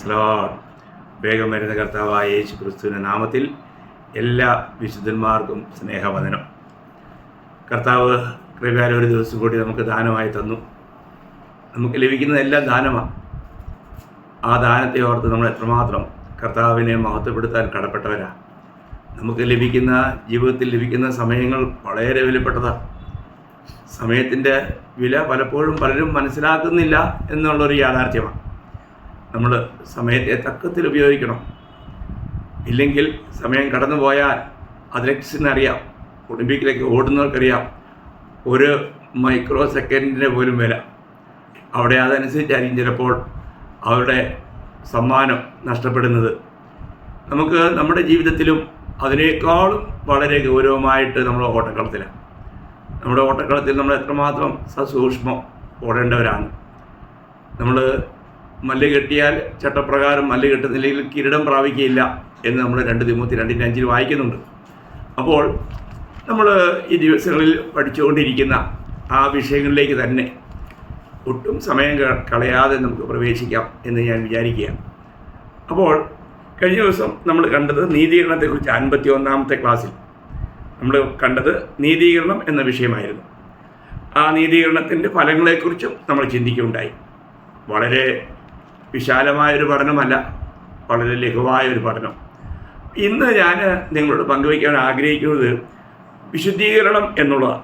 Slot വേഗം വരുന്ന കർത്താവായ യേശു ക്രിസ്തുവിന്റെ നാമത്തിൽ എല്ലാ വിശുദ്ധന്മാർക്കും സ്നേഹവദനം കർത്താവ് കൃപയാൽ ഒരു ദിവസം കൂടി നമുക്ക് ദാനമായി തന്നു. നമുക്ക് ലഭിക്കുന്നതെല്ലാം ദാനമാണ് ആ ദാനത്തെ ഓർത്ത് നമ്മൾ എത്രമാത്രം കർത്താവിനെ മഹത്വപ്പെടുത്താൻ കടപ്പെട്ടവരാണ് നമുക്ക് ലഭിക്കുന്ന ജീവിതത്തിൽ ലഭിക്കുന്ന സമയങ്ങൾ വളരെ വിലപ്പെട്ടതാണ് സമയത്തിന്റെ വില പലപ്പോഴും പലരും മനസ്സിലാക്കുന്നില്ല എന്നുള്ളൊരു യാഥാർത്ഥ്യമാണ് നമ്മൾ സമയത്തെ തക്കത്തിൽ ഉപയോഗിക്കണം. ഇല്ലെങ്കിൽ സമയം കടന്നു പോയാൽ അതിലക്സിനറിയാം ഒളിമ്പിക്കിലേക്ക് ഓടുന്നവർക്കറിയാം ഒരു മൈക്രോ സെക്കൻഡിന്റെ പോലും വില. അവിടെ അതനുസരിച്ചായിരിക്കും ചിലപ്പോൾ അവരുടെ സമ്മാനം നഷ്ടപ്പെടുന്നത്. നമുക്ക് നമ്മുടെ ജീവിതത്തിലും അതിനേക്കാളും വളരെ ഗൗരവമായിട്ട് നമ്മൾ ഓട്ടക്കളത്തിലാണ് നമ്മുടെ ഓട്ടക്കളത്തിൽ നമ്മൾ എത്രമാത്രം സസൂക്ഷ്മം ഓടേണ്ടവരാണ്. നമ്മൾ മല്ല് കെട്ടിയാൽ ചട്ടപ്രകാരം മല്ല് കെട്ടുന്നില്ലെങ്കിൽ കിരീടം പ്രാപിക്കുകയില്ല എന്ന് നമ്മൾ രണ്ട് തിമൂത്തി രണ്ടിന്റെ അഞ്ചിൽ വായിക്കുന്നുണ്ട്. അപ്പോൾ നമ്മൾ ഈ ദിവസങ്ങളിൽ പഠിച്ചുകൊണ്ടിരിക്കുന്ന ആ വിഷയങ്ങളിലേക്ക് തന്നെ ഒട്ടും സമയം കളയാതെ നമുക്ക് പ്രവേശിക്കാം എന്ന് ഞാൻ വിചാരിക്കുക അപ്പോൾ കഴിഞ്ഞ ദിവസം നമ്മൾ കണ്ടത് നീതീകരണത്തെക്കുറിച്ച് അൻപത്തി ഒന്നാമത്തെ ക്ലാസ്സിൽ നമ്മൾ കണ്ടത് നീതീകരണം എന്ന വിഷയമായിരുന്നു. ആ നീതീകരണത്തിന്റെ ഫലങ്ങളെക്കുറിച്ചും നമ്മൾ ചിന്തിക്കുകയുണ്ടായി. വളരെ വിശാലമായൊരു പഠനമല്ല. വളരെ ലഘുവായ ഒരു പഠനം. ഇന്ന് ഞാൻ നിങ്ങളോട് പങ്കുവയ്ക്കാൻ ആഗ്രഹിക്കുന്നത് വിശുദ്ധീകരണം എന്നുള്ളതാണ്.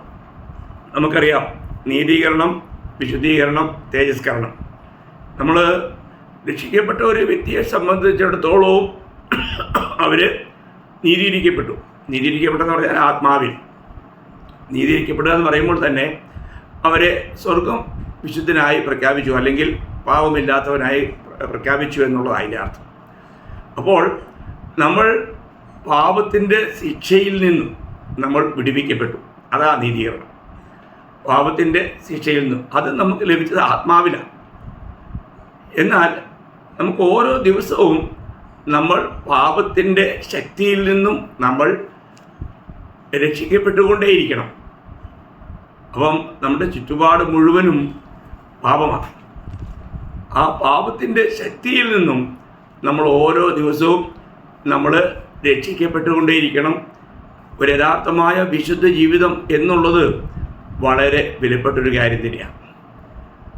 നമുക്കറിയാം നീതീകരണം വിശുദ്ധീകരണം തേജസ്കരണം. നമ്മൾ രക്ഷിക്കപ്പെട്ട ഒരു വ്യക്തിയെ സംബന്ധിച്ചിടത്തോളവും അവർ നീതിയിരിക്കപ്പെട്ടു നീതിയിരിക്കപ്പെട്ടെന്ന് പറഞ്ഞാൽ ആത്മാവിൽ. നീതിയിരിക്കപ്പെടുക എന്ന് പറയുമ്പോൾ തന്നെ അവരെ സ്വർഗം വിശുദ്ധനായി പ്രഖ്യാപിച്ചു. അല്ലെങ്കിൽ പാവമില്ലാത്തവനായി പ്ര- പ്രഖ്യാപിച്ചു എന്നുള്ളത് അതിന്റെ അർത്ഥം. അപ്പോൾ നമ്മൾ പാപത്തിന്റെ ശിക്ഷയിൽ നിന്നും നമ്മൾ വിടുവിക്കപ്പെട്ടു. അതാ നീതീകരണം പാപത്തിന്റെ ശിക്ഷയിൽ നിന്നും. അത് നമുക്ക് ലഭിച്ചത് ആത്മാവിലാണ്. എന്നാൽ നമുക്ക് ഓരോ ദിവസവും നമ്മൾ പാപത്തിന്റെ ശക്തിയിൽ നിന്നും നമ്മൾ രക്ഷിക്കപ്പെട്ടുകൊണ്ടേയിരിക്കണം. അപ്പം നമ്മുടെ ചുറ്റുപാട് മുഴുവനും പാപമാണ്. ആ പാപത്തിന്റെ ശക്തിയിൽ നിന്നും നമ്മൾ ഓരോ ദിവസവും നമ്മൾ രക്ഷിക്കപ്പെട്ടുകൊണ്ടേയിരിക്കണം. ഒരു യഥാർത്ഥമായ വിശുദ്ധ ജീവിതം എന്നുള്ളത് വളരെ വിലപ്പെട്ടൊരു കാര്യം തന്നെയാണ്.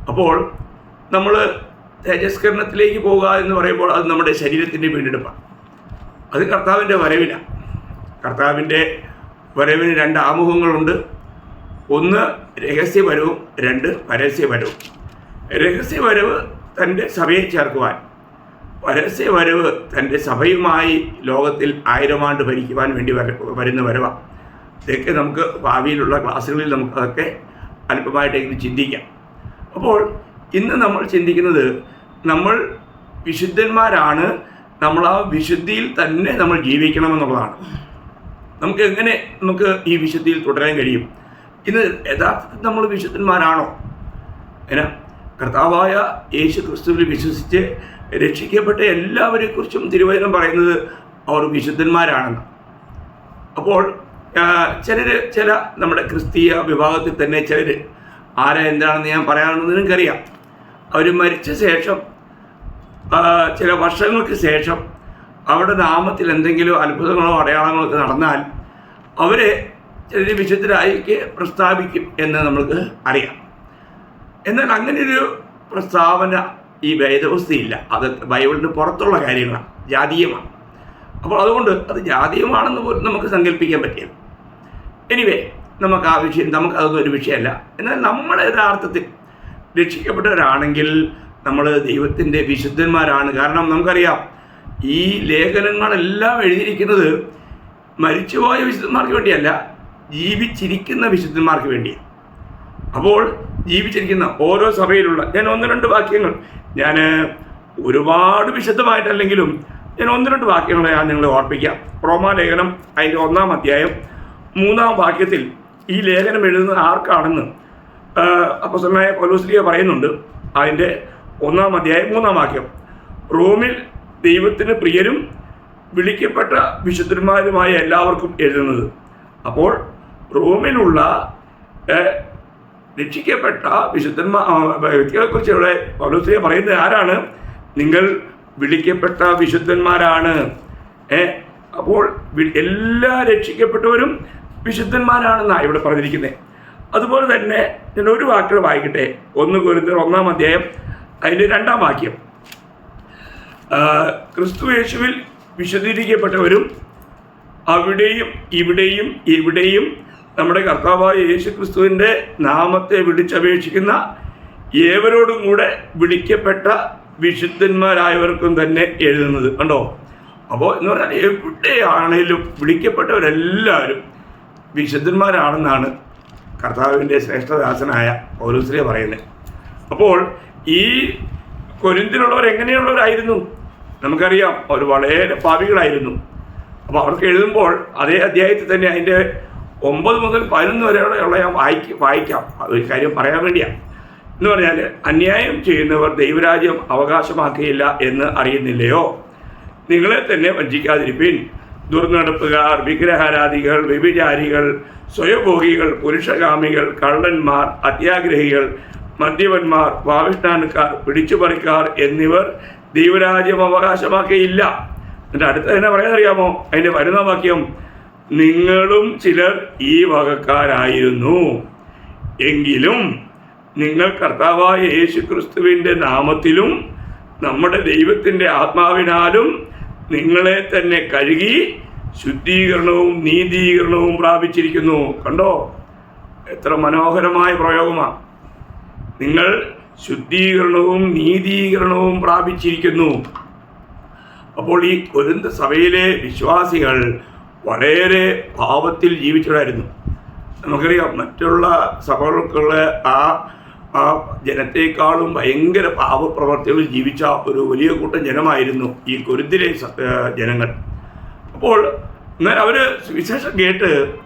അപ്പോൾ നമ്മൾ തേജസ്കരണത്തിലേക്ക് പോകുക എന്ന് പറയുമ്പോൾ അത് നമ്മുടെ ശരീരത്തിന്റെ വീണ്ടെടുപ്പാണ്. അത് കർത്താവിന്റെ വരവിലാണ്. കർത്താവിന്റെ വരവിന് രണ്ട് ആമുഖങ്ങളുണ്ട്. ഒന്ന് രഹസ്യവരവും രണ്ട് പരസ്യവരവും. രഹസ്യവരവ് തന്റെ സഭയെ ചേർക്കുവാൻ. പരസ്യ വരവ് തന്റെ സഭയുമായി ലോകത്തിൽ ആയിരം ആണ്ട് ഭരിക്കുവാൻ വേണ്ടി വര വരുന്ന വരവാണ് ഇതൊക്കെ നമുക്ക് ഭാവിയിലുള്ള ക്ലാസ്സുകളിൽ നമുക്ക് അതൊക്കെ അല്പമായിട്ടെങ്കിലും ചിന്തിക്കാം. അപ്പോൾ ഇന്ന് നമ്മൾ ചിന്തിക്കുന്നത് നമ്മൾ വിശുദ്ധന്മാരാണ് നമ്മൾ ആ വിശുദ്ധിയിൽ തന്നെ നമ്മൾ ജീവിക്കണമെന്നുള്ളതാണ്. നമുക്ക് എങ്ങനെ നമുക്ക് ഈ വിശുദ്ധിയിൽ തുടരാൻ കഴിയും? ഇന്ന് യഥാർത്ഥത്തിൽ നമ്മൾ വിശുദ്ധന്മാരാണോ? ഏന? കർത്താവായ യേശു ക്രിസ്തുവിൽ വിശ്വസിച്ച് രക്ഷിക്കപ്പെട്ട എല്ലാവരെക്കുറിച്ചും തിരുവചനം പറയുന്നത് അവർ വിശുദ്ധന്മാരാണെന്ന്. അപ്പോൾ ചിലർ ചില നമ്മുടെ ക്രിസ്തീയ വിഭാഗത്തിൽ തന്നെ ചിലർ ആരാ എന്താണെന്ന് ഞാൻ പറയാമെന്ന് നിങ്ങൾക്കറിയാം. അവർ മരിച്ച ശേഷം ചില വർഷങ്ങൾക്ക് ശേഷം അവരുടെ നാമത്തിൽ എന്തെങ്കിലും അത്ഭുതങ്ങളോ അടയാളങ്ങളോ ഒക്കെ നടന്നാൽ അവരെ ചിലർ വിശുദ്ധരായിക്ക് പ്രസ്താവിക്കും എന്ന് നമുക്ക് അറിയാം. എന്നാൽ അങ്ങനെ ഒരു പ്രസ്താവന ഈ വേദവസ്ഥയില്ല അത് ബൈബിളിന് പുറത്തുള്ള കാര്യങ്ങളാണ്. ജാതീയമാണ്. അപ്പോൾ അതുകൊണ്ട് അത് ജാതീയമാണെന്ന് പോലും നമുക്ക് സങ്കല്പിക്കാൻ പറ്റില്ല. എനിവേ നമുക്ക് ആ വിഷയം നമുക്ക് അതൊന്നും ഒരു വിഷയമല്ല. എന്നാൽ നമ്മൾ യഥാർത്ഥത്തിൽ രക്ഷിക്കപ്പെട്ടവരാണെങ്കിൽ നമ്മൾ ദൈവത്തിന്റെ വിശുദ്ധന്മാരാണ്. കാരണം നമുക്കറിയാം ഈ ലേഖനങ്ങളെല്ലാം എഴുതിയിരിക്കുന്നത് മരിച്ചുപോയ വിശുദ്ധന്മാർക്ക് വേണ്ടിയല്ല ജീവിച്ചിരിക്കുന്ന വിശുദ്ധന്മാർക്ക് വേണ്ടിയാണ്. അപ്പോൾ ജീവിച്ചിരിക്കുന്ന ഓരോ സഭയിലുള്ള ഞാൻ ഒന്ന് രണ്ട് വാക്യങ്ങൾ. ഞാൻ ഒരുപാട് വിശദമായിട്ടല്ലെങ്കിലും ഞാൻ ഒന്ന് രണ്ട് വാക്യങ്ങൾ ഞാൻ നിങ്ങളെ ഓർപ്പിക്കാം. റോമാലേഖനം അതിന്റെ ഒന്നാം അധ്യായം മൂന്നാം വാക്യത്തിൽ ഈ ലേഖനം എഴുതുന്നത് ആർക്കാണെന്ന് അപ്പസനായ പൗലോസ്ലിയ പറയുന്നുണ്ട്. അതിന്റെ ഒന്നാം അധ്യായം മൂന്നാം വാക്യം. റോമിൽ ദൈവത്തിന് പ്രിയരും വിളിക്കപ്പെട്ട വിശുദ്ധന്മാരുമായ എല്ലാവർക്കും എഴുതുന്നത്. അപ്പോൾ റോമിലുള്ള രക്ഷിക്കപ്പെട്ട വിശുദ്ധന്മാർ വ്യക്തികളെക്കുറിച്ച് ഇവിടെ പൗലോസ്ലിയ പറയുന്നത് ആരാണ്? നിങ്ങൾ വിളിക്കപ്പെട്ട വിശുദ്ധന്മാരാണ്. ഏ അപ്പോൾ എല്ലാ രക്ഷിക്കപ്പെട്ടവരും വിശുദ്ധന്മാരാണെന്നാണ് ഇവിടെ പറഞ്ഞിരിക്കുന്നത് അതുപോലെ തന്നെ ഞാൻ ഒരു വാക്കുകൾ വായിക്കട്ടെ. ഒന്ന് കുരുത്തർ ഒന്നാം അധ്യായം അതിന്റെ രണ്ടാം വാക്യം. ക്രിസ്തു യേശുവിൽ വിശദീകരിക്കപ്പെട്ടവരും അവിടെയും ഇവിടെയും ഇവിടെയും നമ്മുടെ കർത്താവായ യേശു ക്രിസ്തുവിന്റെ നാമത്തെ വിളിച്ചപേക്ഷിക്കുന്ന ഏവരോടും കൂടെ വിളിക്കപ്പെട്ട വിശുദ്ധന്മാരായവർക്കും തന്നെ എഴുതുന്നത് കണ്ടോ? അപ്പോൾ എന്ന് പറഞ്ഞാൽ എവിടെയാണേലും വിളിക്കപ്പെട്ടവരെല്ലാവരും വിശുദ്ധന്മാരാണെന്നാണ് കർത്താവിന്റെ ശ്രേഷ്ഠദാസനായ പൗലോസ്ലിയ പറയുന്നത്. അപ്പോൾ ഈ കൊരിന്തിലുള്ളവർ എങ്ങനെയുള്ളവരായിരുന്നു? നമുക്കറിയാം അവർ വളരെ പാപികളായിരുന്നു. അപ്പോൾ അവർക്ക് എഴുതുമ്പോൾ അതേ അധ്യായത്തിൽ തന്നെ അതിന്റെ ഒമ്പത് മുതൽ പതിനൊന്ന് വരെയുള്ള ഞാൻ വായിക്ക വായിക്കാം. അതൊരു കാര്യം പറയാൻ വേണ്ടിയാണ് എന്ന് പറഞ്ഞാൽ അന്യായം ചെയ്യുന്നവർ ദൈവരാജ്യം അവകാശമാക്കിയില്ല എന്ന് അറിയുന്നില്ലയോ? നിങ്ങളെ തന്നെ വഞ്ചിക്കാതിരിപ്പിൻ. ദുർനടപ്പുകാർ വിഗ്രഹാരാധികൾ വ്യഭിചാരികൾ സ്വയഭോഗികൾ പുരുഷകാമികൾ കള്ളന്മാർ അത്യാഗ്രഹികൾ മദ്യപന്മാർ വാവിഷ്ഠാനക്കാർ പിടിച്ചുപറിക്കാർ എന്നിവർ ദൈവരാജ്യം അവകാശമാക്കിയില്ല എന്നിട്ട് അടുത്ത തന്നെ പറയാനറിയാമോ അതിന്റെ വരുന്ന വാക്യം നിങ്ങളും ചിലർ ഈ വകക്കാരായിരുന്നു. എങ്കിലും നിങ്ങൾ കർത്താവായ യേശു ക്രിസ്തുവിന്റെ നാമത്തിലും നമ്മുടെ ദൈവത്തിന്റെ ആത്മാവിനാലും നിങ്ങളെ തന്നെ കഴുകി ശുദ്ധീകരണവും നീതീകരണവും പ്രാപിച്ചിരിക്കുന്നു. കണ്ടോ? എത്ര മനോഹരമായ പ്രയോഗമാണ്. നിങ്ങൾ ശുദ്ധീകരണവും നീതീകരണവും പ്രാപിച്ചിരിക്കുന്നു. അപ്പോൾ ഈ കൊരുന്ത സഭയിലെ വിശ്വാസികൾ വളരെ പാപത്തിൽ ജീവിച്ചവരായിരുന്നു. നമുക്കറിയാം മറ്റുള്ള സഭകൾക്കുള്ള ആ ആ ജനത്തെക്കാളും ഭയങ്കര പാപപ്രവർത്തികളിൽ ജീവിച്ച ഒരു വലിയ കൂട്ടം ജനമായിരുന്നു ഈ കൊരിന്തിലെ ജനങ്ങൾ. അപ്പോൾ എന്നാൽ അവർ സുവിശേഷം കേട്ട്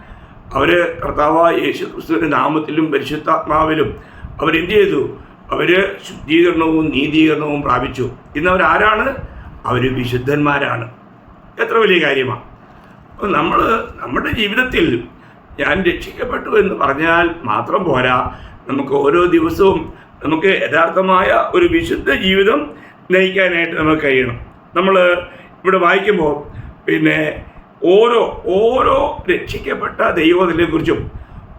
അവർ കർത്താവ് യേശു ക്രിസ്തുവിന്റെ നാമത്തിലും പരിശുദ്ധാത്മാവിലും അവരെന്ത് ചെയ്തു? അവർ ശുദ്ധീകരണവും നീതീകരണവും പ്രാപിച്ചു. ഇന്ന് അവരാരാണ്? അവർ വിശുദ്ധന്മാരാണ്. എത്ര വലിയ കാര്യമാണ് അപ്പോൾ നമ്മൾ നമ്മുടെ ജീവിതത്തിൽ ഞാൻ രക്ഷിക്കപ്പെട്ടു എന്ന് പറഞ്ഞാൽ മാത്രം പോരാ. നമുക്ക് ഓരോ ദിവസവും നമുക്ക് യഥാർത്ഥമായ ഒരു വിശുദ്ധ ജീവിതം നയിക്കാനായിട്ട് നമുക്ക് കഴിയണം. നമ്മൾ ഇവിടെ വായിക്കുമ്പോൾ പിന്നെ ഓരോ ഓരോ രക്ഷിക്കപ്പെട്ട ദൈവത്തിനെ കുറിച്ചും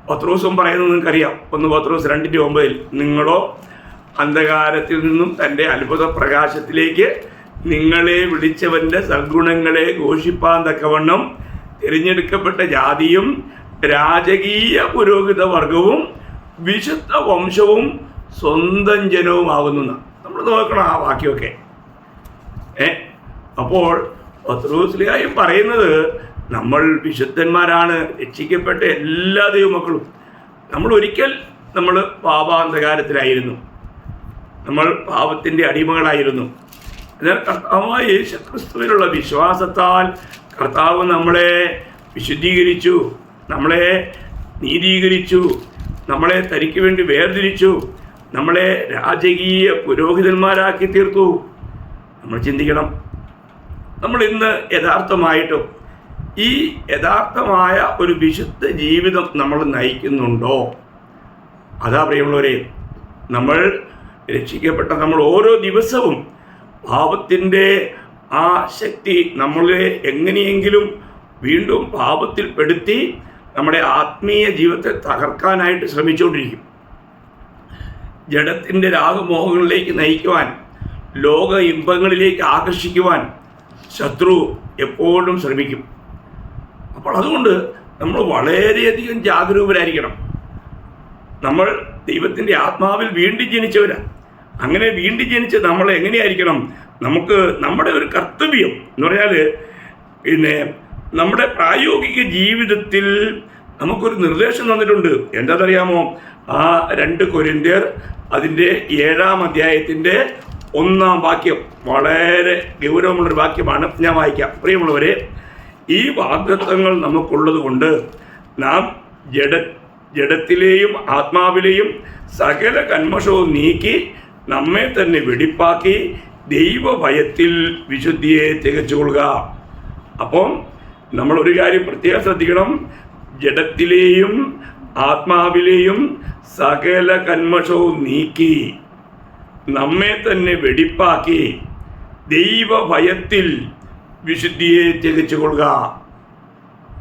പത്രോസും പറയുന്നത് നിങ്ങൾക്കറിയാം. ഒന്ന് പത്രോസ് രണ്ടിന്റെ ഒമ്പതിൽ നിങ്ങളോ അന്ധകാരത്തിൽ നിന്നും തന്റെ അത്ഭുത പ്രകാശത്തിലേക്ക് നിങ്ങളെ വിളിച്ചവന്റെ സദ്ഗുണങ്ങളെ ഘോഷിപ്പാൻ തക്കവണ്ണം തിരഞ്ഞെടുക്കപ്പെട്ട ജാതിയും രാജകീയ പുരോഹിത വർഗവും വിശുദ്ധ വംശവും സ്വന്തം ജനവുമാകുന്നു നമ്മൾ നോക്കണം ആ വാക്യമൊക്കെ. ഏ? അപ്പോൾ പത്രോസ്ലിയായും പറയുന്നത് നമ്മൾ വിശുദ്ധന്മാരാണ് രക്ഷിക്കപ്പെട്ട എല്ലാ ദൈവമക്കളും. നമ്മൾ ഒരിക്കൽ നമ്മൾ പാപാന്ധകാരത്തിലായിരുന്നു നമ്മൾ പാപത്തിന്റെ അടിമകളായിരുന്നു. എന്നാൽ കർത്താവായ യേശുക്രിസ്തുവിനുള്ള വിശ്വാസത്താൽ കർത്താവ് നമ്മളെ വിശുദ്ധീകരിച്ചു നമ്മളെ നീതീകരിച്ചു നമ്മളെ തനിക്ക് വേണ്ടി വേർതിരിച്ചു നമ്മളെ രാജകീയ പുരോഹിതന്മാരാക്കി തീർത്തു. നമ്മൾ ചിന്തിക്കണം നമ്മൾ ഇന്ന് യഥാർത്ഥമായിട്ടും ഈ യഥാർത്ഥമായ ഒരു വിശുദ്ധ ജീവിതം നമ്മൾ നയിക്കുന്നുണ്ടോ? അതാ പ്രിയമുള്ളവരെ നമ്മൾ രക്ഷിക്കപ്പെട്ട നമ്മൾ ഓരോ ദിവസവും പാപത്തിന്റെ ആ ശക്തി നമ്മളെ എങ്ങനെയെങ്കിലും വീണ്ടും പാപത്തിൽപ്പെടുത്തി നമ്മുടെ ആത്മീയ ജീവിതത്തെ തകർക്കാനായിട്ട് ശ്രമിച്ചുകൊണ്ടിരിക്കും. ജഡത്തിന്റെ രാഗമോഹങ്ങളിലേക്ക് നയിക്കുവാൻ ലോക ഇമ്പങ്ങളിലേക്ക് ആകർഷിക്കുവാൻ ശത്രു എപ്പോഴും ശ്രമിക്കും. അപ്പോൾ അതുകൊണ്ട് നമ്മൾ വളരെയധികം ജാഗരൂകരായിരിക്കണം നമ്മൾ ദൈവത്തിന്റെ ആത്മാവിൽ വീണ്ടും ജനിച്ചവരാണ് അങ്ങനെ വീണ്ടും ജനിച്ച് നമ്മൾ എങ്ങനെയായിരിക്കണം? നമുക്ക് നമ്മുടെ ഒരു കർത്തവ്യം എന്ന് പറഞ്ഞാൽ പിന്നെ നമ്മുടെ പ്രായോഗിക ജീവിതത്തിൽ നമുക്കൊരു നിർദ്ദേശം തന്നിട്ടുണ്ട്. എന്താണെന്നറിയാമോ? ആ രണ്ട് കൊരിന്ത്യർ അതിന്റെ ഏഴാം അധ്യായത്തിന്റെ ഒന്നാം വാക്യം. വളരെ ഗൗരവമുള്ളൊരു വാക്യമാണ് ഞാൻ വായിക്കാം. പ്രിയമുള്ളവരെ ഈ വാഗ്ദത്വങ്ങൾ നമുക്കുള്ളത് കൊണ്ട് നാം ജഡ ജഡത്തിലെയും ആത്മാവിലെയും സകല കന്മഷവും നീക്കി നമ്മെ തന്നെ വെടിപ്പാക്കി ദൈവഭയത്തിൽ വിശുദ്ധിയെ തികച്ചുകൊള്ളുക. അപ്പം നമ്മൾ ഒരു കാര്യം പ്രത്യേകം ശ്രദ്ധിക്കണം. ജഡത്തിലെയും ആത്മാവിലെയും സകല കന്മഷവും നീക്കി നമ്മെ തന്നെ വെടിപ്പാക്കി ദൈവഭയത്തിൽ വിശുദ്ധിയെ തികച്ചു കൊള്ളുക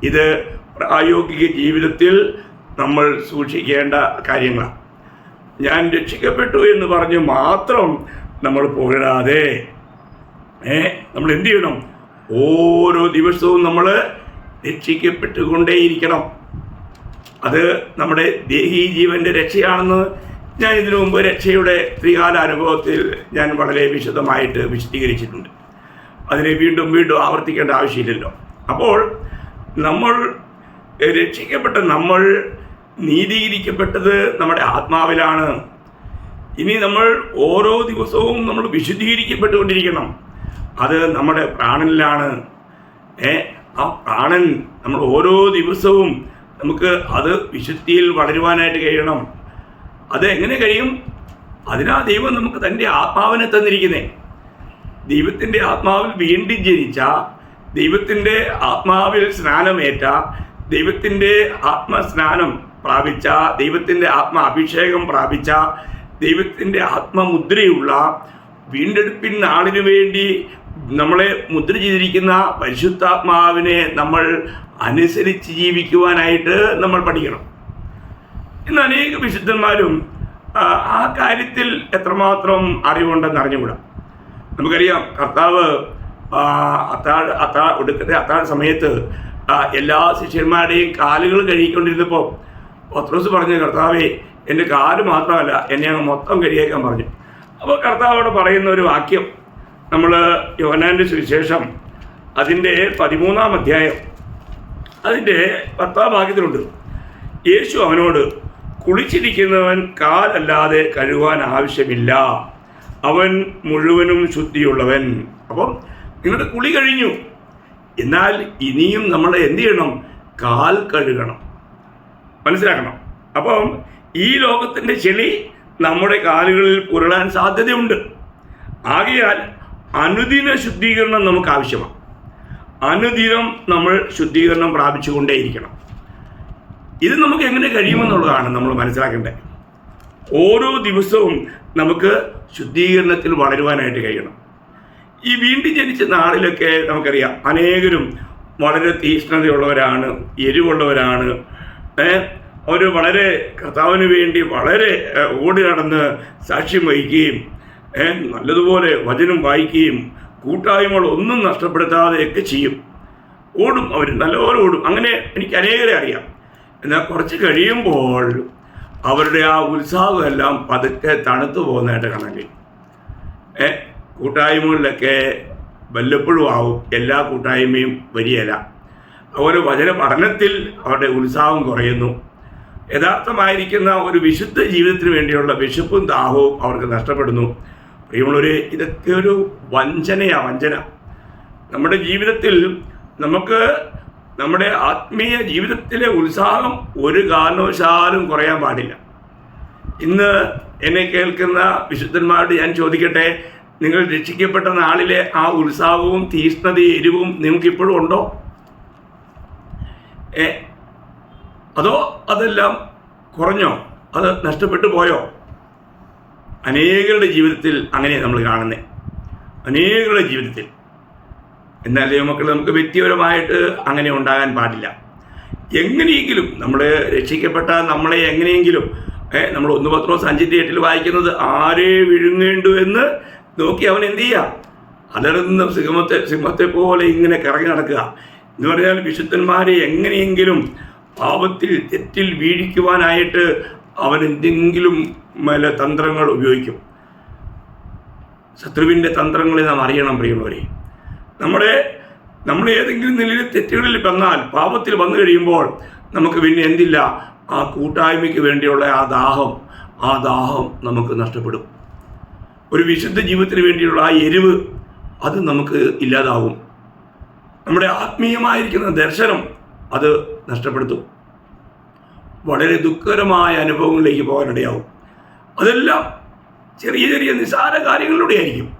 ഇത് പ്രായോഗിക ജീവിതത്തിൽ നമ്മൾ സൂക്ഷിക്കേണ്ട കാര്യങ്ങളാണ്. ഞാൻ രക്ഷിക്കപ്പെട്ടു എന്ന് പറഞ്ഞ് മാത്രം നമ്മൾ പുകഴാതെ ഏ നമ്മൾ എന്ത് ചെയ്യണം? ഓരോ ദിവസവും നമ്മൾ രക്ഷിക്കപ്പെട്ടുകൊണ്ടേയിരിക്കണം. അത് നമ്മുടെ ദേഹി ജീവന്റെ രക്ഷയാണെന്ന് ഞാൻ ഇതിനു മുമ്പ് രക്ഷയുടെ ത്രികാല അനുഭവത്തിൽ ഞാൻ വളരെ വിശദമായിട്ട് വിശദീകരിച്ചിട്ടുണ്ട്. അതിനെ വീണ്ടും വീണ്ടും ആവർത്തിക്കേണ്ട ആവശ്യമില്ലല്ലോ. അപ്പോൾ നമ്മൾ രക്ഷിക്കപ്പെട്ട നമ്മൾ നീതീകരിക്കപ്പെട്ടത് നമ്മുടെ ആത്മാവിലാണ്. ഇനി നമ്മൾ ഓരോ ദിവസവും നമ്മൾ വിശുദ്ധീകരിക്കപ്പെട്ടുകൊണ്ടിരിക്കണം. അത് നമ്മുടെ പ്രാണനിലാണ്. ഏ ആ പ്രാണൻ നമ്മൾ ഓരോ ദിവസവും നമുക്ക് അത് വിശുദ്ധിയിൽ വളരുവാനായിട്ട് കഴിയണം. അത് എങ്ങനെ കഴിയും? അതിനാ ദൈവം നമുക്ക് തന്റെ ആത്മാവിനെ തന്നിരിക്കുന്നേ. ദൈവത്തിന്റെ ആത്മാവിൽ വീണ്ടും ജനിച്ച ദൈവത്തിന്റെ ആത്മാവിൽ സ്നാനമേറ്റ ദൈവത്തിന്റെ ആത്മസ്നാനം പ്രാപിച്ച ദൈവത്തിന്റെ ആത്മ അഭിഷേകം പ്രാപിച്ച ദൈവത്തിന്റെ ആത്മമുദ്രയുള്ള വീണ്ടെടുപ്പിൻ നാളിനു വേണ്ടി നമ്മളെ മുദ്ര ചെയ്തിരിക്കുന്ന പരിശുദ്ധാത്മാവിനെ നമ്മൾ അനുസരിച്ച് ജീവിക്കുവാനായിട്ട് നമ്മൾ പഠിക്കണം. ഇന്ന് അനേക വിശുദ്ധന്മാരും ആ, കാര്യത്തിൽ എത്രമാത്രം അറിവുണ്ടെന്ന് അറിഞ്ഞുകൂടാ. നമുക്കറിയാം കർത്താവ് അത്താഴ് അത്താ ഒടുക്കത്തെ അത്താഴ സമയത്ത് എല്ലാ ശിഷ്യന്മാരുടെയും കാലുകൾ കഴുകിക്കൊണ്ടിരുന്നപ്പോൾ പത്രോസ് പറഞ്ഞു കർത്താവേ എന്റെ കാൽ മാത്രമല്ല എന്നെ അങ്ങ് മൊത്തം കരിയേക്കാൻ പറഞ്ഞു. അപ്പോൾ കർത്താവോട് പറയുന്ന ഒരു വാക്യം നമ്മൾ യോനാന്റെ സുവിശേഷം അതിന്റെ പതിമൂന്നാം അധ്യായം അതിന്റെ പത്താം ഭാഗ്യത്തിലുണ്ട് യേശു അവനോട് കുളിച്ചിരിക്കുന്നവൻ കാലല്ലാതെ കഴുകാൻ ആവശ്യമില്ല. അവൻ മുഴുവനും ശുദ്ധിയുള്ളവൻ. അപ്പം നിങ്ങളുടെ കുളി കഴിഞ്ഞു. എന്നാൽ ഇനിയും നമ്മൾ എന്ത് ചെയ്യണം? കാൽ കഴുകണം. മനസ്സിലാക്കണം. അപ്പം ഈ ലോകത്തിന്റെ ചെളി നമ്മുടെ കാലുകളിൽ പുരളാൻ സാധ്യതയുണ്ട്. ആകയാൽ അനുദിന ശുദ്ധീകരണം നമുക്ക് ആവശ്യമാണ്. അനുദിനം നമ്മൾ ശുദ്ധീകരണം പ്രാപിച്ചുകൊണ്ടേയിരിക്കണം. ഇത് നമുക്ക് എങ്ങനെ കഴിയുമെന്നുള്ളതാണ് നമ്മൾ മനസ്സിലാക്കേണ്ടത്. ഓരോ ദിവസവും നമുക്ക് ശുദ്ധീകരണത്തിൽ വളരുവാനായിട്ട് കഴിയണം. ഈ വീണ്ടും ജനിച്ച നാളിലൊക്കെ നമുക്കറിയാം അനേകരും വളരെ തീഷ്ണതയുള്ളവരാണ് എരിവുള്ളവരാണ് അവർ വളരെ കർത്താവിന് വേണ്ടി വളരെ ഓടി നടന്ന് സാക്ഷ്യം വഹിക്കുകയും നല്ലതുപോലെ വചനം വായിക്കുകയും കൂട്ടായ്മകൾ ഒന്നും നഷ്ടപ്പെടുത്താതെയൊക്കെ ചെയ്യും. ഓടും അവർ നല്ലപോലെ ഓടും. അങ്ങനെ എനിക്ക് അനേകരെ അറിയാം. എന്നാൽ കുറച്ച് കഴിയുമ്പോൾ അവരുടെ ആ ഉത്സാഹമെല്ലാം പതുക്കെ തണുത്തു പോകുന്നതായിട്ട് കാണാൻ കഴിയും. ഏ കൂട്ടായ്മകളിലൊക്കെ വല്ലപ്പോഴും ആവും. എല്ലാ കൂട്ടായ്മയും വരികയില്ല അതുപോലെ വചന പഠനത്തിൽ അവരുടെ ഉത്സാഹം കുറയുന്നു. യഥാർത്ഥമായിരിക്കുന്ന ഒരു വിശുദ്ധ ജീവിതത്തിന് വേണ്ടിയുള്ള വിശപ്പും ദാഹവും അവർക്ക് നഷ്ടപ്പെടുന്നു. പ്രിയമുള്ളവരെ ഇതൊക്കെ ഒരു വഞ്ചനയാണ് വഞ്ചന. നമ്മുടെ ജീവിതത്തിൽ നമുക്ക് നമ്മുടെ ആത്മീയ ജീവിതത്തിലെ ഉത്സാഹം ഒരു കാരണവശാലും കുറയാൻ പാടില്ല. ഇന്ന് എന്നെ കേൾക്കുന്ന വിശുദ്ധന്മാരോട് ഞാൻ ചോദിക്കട്ടെ നിങ്ങൾ രക്ഷിക്കപ്പെട്ട നാളിലെ ആ ഉത്സാഹവും തീഷ്ണതയും എരിവും നിങ്ങൾക്ക് ഇപ്പോഴും ഉണ്ടോ അതോ അതെല്ലാം കുറഞ്ഞോ? അത് നഷ്ടപ്പെട്ടു പോയോ? അനേകരുടെ ജീവിതത്തിൽ അങ്ങനെ നമ്മൾ കാണുന്നത് അനേകരുടെ ജീവിതത്തിൽ. എന്നാൽ ദൈവമക്കൾ നമുക്ക് വ്യക്തിപരമായിട്ട് അങ്ങനെ ഉണ്ടാകാൻ പാടില്ല. എങ്ങനെയെങ്കിലും നമ്മൾ രക്ഷിക്കപ്പെട്ട നമ്മളെ എങ്ങനെയെങ്കിലും നമ്മൾ ഒന്ന് പത്രോ അഞ്ചിന്റെ എട്ടിൽ വായിക്കുന്നത് ആരെ വിഴുങ്ങേണ്ടു എന്ന് നോക്കി അവൻ എന്ത് ചെയ്യുക അലറുന്ന സിംഹത്തെ സിംഹത്തെ പോലെ ഇങ്ങനെ കറങ്ങി നടക്കുക. എന്ന് പറഞ്ഞാൽ വിശുദ്ധന്മാരെ എങ്ങനെയെങ്കിലും പാപത്തിൽ തെറ്റിൽ വീഴിക്കുവാനായിട്ട് അവൻ എന്തെങ്കിലും മല തന്ത്രങ്ങൾ ഉപയോഗിക്കും. ശത്രുവിന്റെ തന്ത്രങ്ങളെ നാം അറിയണം പ്രിയമുള്ളവരെ. നമ്മുടെ നമ്മൾ ഏതെങ്കിലും നിലയിൽ തെറ്റുകളിൽ വന്നാൽ പാപത്തിൽ വന്നു കഴിയുമ്പോൾ നമുക്ക് പിന്നെ എന്തില്ല? ആ കൂട്ടായ്മയ്ക്ക് വേണ്ടിയുള്ള ആ ദാഹം ആ ദാഹം നമുക്ക് നഷ്ടപ്പെടും. ഒരു വിശുദ്ധ ജീവിതത്തിന് വേണ്ടിയുള്ള ആ എരിവ് അത് നമുക്ക് ഇല്ലാതാവും. നമ്മുടെ ആത്മീയമായിരിക്കുന്ന ദർശനം അത് നഷ്ടപ്പെടുത്തും. വളരെ ദുഃഖകരമായ അനുഭവങ്ങളിലേക്ക് പോകാനിടയാവും അതെല്ലാം ചെറിയ ചെറിയ നിസാര കാര്യങ്ങളിലൂടെ ആയിരിക്കും.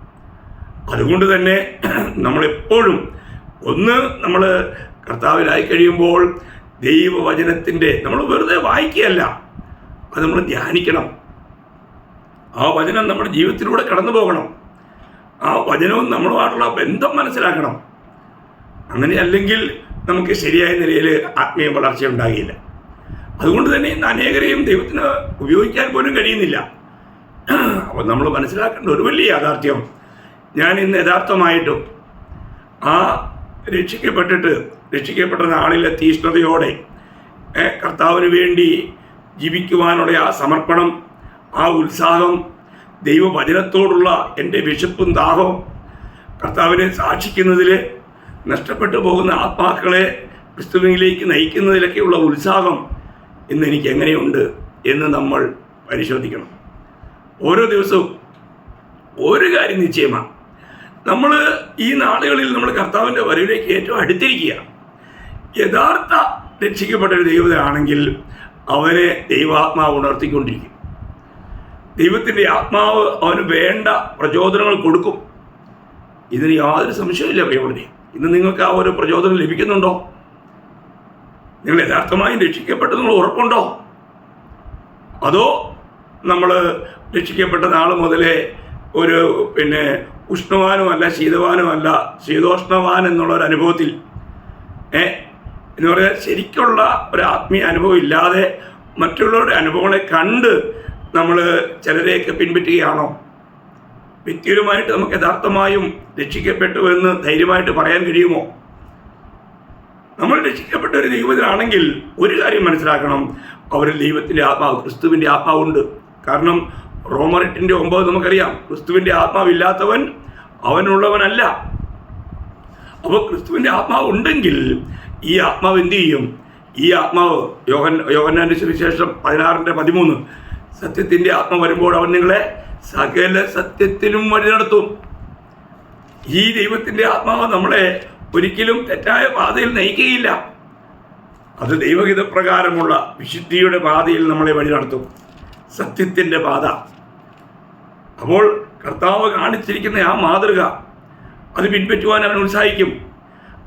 അതുകൊണ്ട് തന്നെ നമ്മളെപ്പോഴും ഒന്ന് നമ്മൾ കർത്താവിലായി കഴിയുമ്പോൾ ദൈവവചനത്തിന്റെ നമ്മൾ വെറുതെ വായിക്കുകയല്ല അത് നമ്മൾ ധ്യാനിക്കണം. ആ വചനം നമ്മുടെ ജീവിതത്തിലൂടെ കടന്നു പോകണം. ആ വചനവും നമ്മളുമായിട്ടുള്ള ബന്ധം മനസ്സിലാക്കണം. അങ്ങനെ അല്ലെങ്കിൽ നമുക്ക് ശരിയായ നിലയിൽ ആത്മീയ വളർച്ച ഉണ്ടാകില്ല. അതുകൊണ്ട് തന്നെ ഇന്ന് അനേകരെയും ദൈവത്തിന് ഉപയോഗിക്കാൻ പോലും കഴിയുന്നില്ല. അപ്പോൾ നമ്മൾ മനസ്സിലാക്കേണ്ട ഒരു വലിയ യാഥാർത്ഥ്യം ഞാൻ ഇന്ന് യഥാർത്ഥമായിട്ടും ആ രക്ഷിക്കപ്പെട്ടിട്ട് രക്ഷിക്കപ്പെട്ട നാളിലെ തീഷ്ണതയോടെ കർത്താവിന് വേണ്ടി ജീവിക്കുവാനുള്ള ആ സമർപ്പണം ആ ഉത്സാഹം ദൈവവചനത്തോടുള്ള എന്റെ വിശപ്പും ദാഹവും കർത്താവിനെ സാക്ഷിക്കുന്നതിൽ നഷ്ടപ്പെട്ടു പോകുന്ന ആത്മാക്കളെ ക്രിസ്തുവിലേക്ക് നയിക്കുന്നതിലൊക്കെയുള്ള ഉത്സാഹം ഇന്ന് എനിക്ക് എങ്ങനെയുണ്ട് എന്ന് നമ്മൾ പരിശോധിക്കണം. ഓരോ ദിവസവും ഒരു കാര്യം നിശ്ചയമാണ്. നമ്മൾ ഈ നാളുകളിൽ നമ്മൾ കർത്താവിന്റെ വരവിലേക്ക് ഏറ്റവും അടുത്തിരിക്കുക. യഥാർത്ഥ രക്ഷിക്കപ്പെട്ട ഒരു ദൈവതയാണെങ്കിൽ അവനെ ദൈവാത്മാവ് ഉണർത്തിക്കൊണ്ടിരിക്കും. ദൈവത്തിന്റെ ആത്മാവ് അവന് വേണ്ട പ്രചോദനങ്ങൾ കൊടുക്കും. ഇതിന് യാതൊരു സംശയമില്ല പ്രിയമുള്ളവരെ. ഇന്ന് നിങ്ങൾക്ക് ആ ഒരു പ്രചോദനം ലഭിക്കുന്നുണ്ടോ? നിങ്ങൾ യഥാർത്ഥമായും രക്ഷിക്കപ്പെട്ടത് ഉറപ്പുണ്ടോ? അതോ നമ്മൾ രക്ഷിക്കപ്പെട്ട നാൾ മുതലേ ഒരു പിന്നെ ഉഷ്ണവാനുമല്ല ശീതവാനുമല്ല ശീതോഷ്ണവാൻ എന്നുള്ള ഒരു അനുഭവത്തിൽ ഏ? എന്ന് പറഞ്ഞാൽ ശരിക്കുള്ള ഒരു ആത്മീയ അനുഭവം ഇല്ലാതെ മറ്റുള്ളവരുടെ അനുഭവങ്ങളെ കണ്ട് നമ്മൾ ചിലരെയൊക്കെ പിൻപറ്റുകയാണോ? വ്യക്തിപരമായിട്ട് നമുക്ക് യഥാർത്ഥമായും രക്ഷിക്കപ്പെട്ടു എന്ന് ധൈര്യമായിട്ട് പറയാൻ കഴിയുമോ? നമ്മൾ രക്ഷിക്കപ്പെട്ട ഒരു ദൈവത്തിലാണെങ്കിൽ ഒരു കാര്യം മനസ്സിലാക്കണം. അവരിൽ ദൈവത്തിന്റെ ആത്മാവ് ക്രിസ്തുവിന്റെ ആത്മാവുണ്ട്. കാരണം റോമറിട്ടിന്റെ ഒമ്പത് നമുക്കറിയാം. ക്രിസ്തുവിന്റെ ആത്മാവില്ലാത്തവൻ അവനുള്ളവനല്ല. അപ്പോൾ ക്രിസ്തുവിന്റെ ആത്മാവ് ഉണ്ടെങ്കിൽ ഈ ആത്മാവ് എന്തു ചെയ്യും? ഈ ആത്മാവ് യോഹൻ യോഹന്നാന്റെ സുവിശേഷം പതിനാറിന്റെ പതിമൂന്ന്. സത്യത്തിന്റെ ആത്മ വരുമ്പോൾ അവൻ നിങ്ങളെ സകല സത്യത്തിലും വഴി നടത്തും ഈ ദൈവത്തിന്റെ ആത്മാവ് നമ്മളെ ഒരിക്കലും തെറ്റായ പാതയിൽ നയിക്കുകയില്ല. അത് ദൈവഹിതപ്രകാരമുള്ള വിശുദ്ധിയുടെ പാതയിൽ നമ്മളെ വഴി നടത്തും. സത്യത്തിന്റെ പാത. അപ്പോൾ കർത്താവ് കാണിച്ചിരിക്കുന്ന ആ മാതൃക അത് പിൻപറ്റുവാൻ അവൻ ഉത്സാഹിക്കും.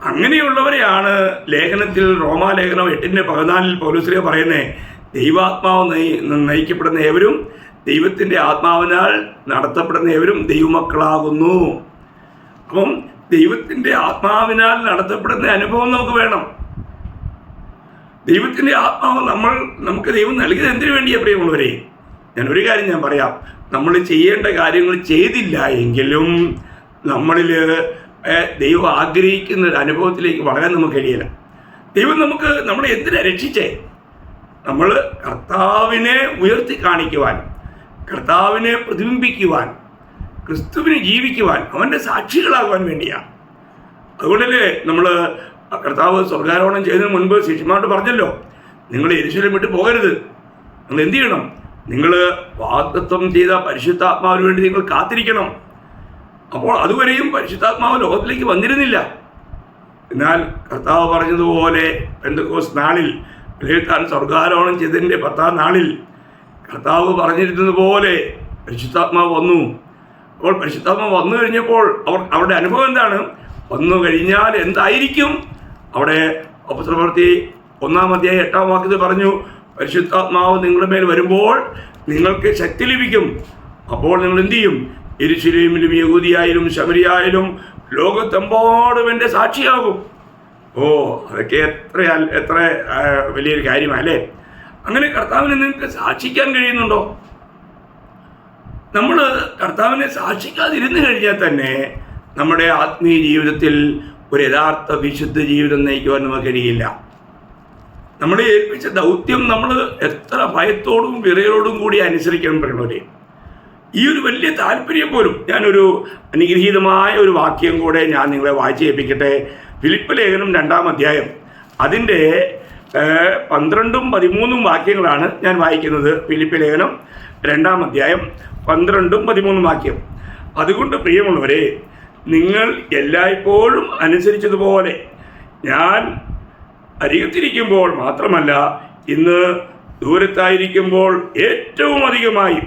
അങ്ങനെയുള്ളവരെയാണ് ലേഖനത്തിൽ റോമാലേഖനം എട്ടിന്റെ പതിനാലിൽ പൗലോസ്ലിയ പറയുന്നത് ദൈവാത്മാവ് നയി നയിക്കപ്പെടുന്ന ഏവരും ദൈവത്തിന്റെ ആത്മാവിനാൽ നടത്തപ്പെടുന്ന ഏവരും ദൈവമക്കളാകുന്നു. അപ്പം ദൈവത്തിന്റെ ആത്മാവിനാൽ നടത്തപ്പെടുന്ന അനുഭവം നമുക്ക് വേണം. ദൈവത്തിന്റെ ആത്മാവ് നമ്മൾ നമുക്ക് ദൈവം നൽകിയത് എന്തിനു വേണ്ടിയാ പ്രിയമുള്ളവരെ? ഞാൻ ഒരു കാര്യം ഞാൻ പറയാം. നമ്മൾ ചെയ്യേണ്ട കാര്യങ്ങൾ ചെയ്തില്ല എങ്കിലും നമ്മളിൽ ദൈവം ആഗ്രഹിക്കുന്ന ഒരു അനുഭവത്തിലേക്ക് വളരാൻ നമുക്ക് കഴിയില്ല. ദൈവം നമുക്ക് നമ്മളെ എന്തിനാ രക്ഷിച്ചേ? നമ്മൾ കർത്താവിനെ ഉയർത്തി കാണിക്കുവാൻ കർത്താവിനെ പ്രതിബിംബിക്കുവാൻ ക്രിസ്തുവിനെ ജീവിക്കുവാൻ അവന്റെ സാക്ഷികളാകുവാൻ വേണ്ടിയാണ് അതുകൊണ്ടല്ലേ നമ്മൾ കർത്താവ് സ്വർഗാരോഹണം ചെയ്തതിന് മുൻപ് ശിഷ്യന്മാരോട് പറഞ്ഞല്ലോ നിങ്ങൾ എരിശലം വിട്ട് പോകരുത്. നിങ്ങൾ എന്ത് ചെയ്യണം? നിങ്ങൾ വാഗ്ദത്വം ചെയ്ത പരിശുദ്ധാത്മാവിന് വേണ്ടി നിങ്ങൾ കാത്തിരിക്കണം. അപ്പോൾ അതുവരെയും പരിശുദ്ധാത്മാവ് ലോകത്തിലേക്ക് വന്നിരുന്നില്ല. എന്നാൽ കർത്താവ് പറഞ്ഞതുപോലെ പെന്തക്കോസ് നാളിൽ താൻ സ്വർഗാരോഹണം ചെയ്തതിന്റെ പത്താം നാളിൽ കർത്താവ് പറഞ്ഞിരുന്നതുപോലെ പരിശുദ്ധാത്മാവ് വന്നു. അപ്പോൾ പരിശുദ്ധാത്മ വന്നു കഴിഞ്ഞപ്പോൾ അവർ അവരുടെ അനുഭവം എന്താണ്? വന്നു കഴിഞ്ഞാൽ എന്തായിരിക്കും? അവിടെ അപത്രപ്രവൃത്തി ഒന്നാം അധ്യായം എട്ടാം വാക്യത്തിൽ പറഞ്ഞു പരിശുദ്ധാത്മാവ് നിങ്ങളുടെ മേൽ വരുമ്പോൾ നിങ്ങൾക്ക് ശക്തി ലഭിക്കും. അപ്പോൾ നിങ്ങൾ എന്ത് ചെയ്യും? എരിശിലേമിലും യഹൂദിയായാലും ശബരിയായാലും ലോകത്തെമ്പാടും എന്റെ സാക്ഷിയാകും. ഓ അതൊക്കെ എത്ര എത്ര വലിയൊരു വലിയൊരു കാര്യമല്ലേ അങ്ങനെ കർത്താവിനെ നിങ്ങൾക്ക് സാക്ഷിക്കാൻ കഴിയുന്നുണ്ടോ? നമ്മൾ കർത്താവിനെ സാക്ഷിക്കാതിരുന്നു കഴിഞ്ഞാൽ തന്നെ നമ്മുടെ ആത്മീയ ജീവിതത്തിൽ ഒരു യഥാർത്ഥ വിശുദ്ധ ജീവിതം നയിക്കുവാൻ നമുക്ക് കഴിയില്ല. നമ്മളെ ഏൽപ്പിച്ച ദൗത്യം നമ്മൾ എത്ര ഭയത്തോടും വിറയലോടും കൂടി അനുസരിക്കണം പറയുന്നവരെ ഈ ഒരു വലിയ താല്പര്യം പോലും ഞാനൊരു അനുഗ്രഹീതമായ ഒരു വാക്യം കൂടെ ഞാൻ നിങ്ങളെ വായിച്ചു ഏൽപ്പിക്കട്ടെ. ഫിലിപ്പ് ലേഖനം രണ്ടാം അധ്യായം. അതിന്റെ പന്ത്രണ്ടും പതിമൂന്നും വാക്യങ്ങളാണ് ഞാൻ വായിക്കുന്നത്. ഫിലിപ്പ് ലേഖനം രണ്ടാം അധ്യായം പന്ത്രണ്ടും പതിമൂന്നും വാക്യം. അതുകൊണ്ട് പ്രിയമുള്ളവരെ നിങ്ങൾ എല്ലായ്പ്പോഴും അനുസരിച്ചതുപോലെ ഞാൻ അരികത്തിരിക്കുമ്പോൾ മാത്രമല്ല ഇന്ന് ദൂരത്തായിരിക്കുമ്പോൾ ഏറ്റവും അധികമായി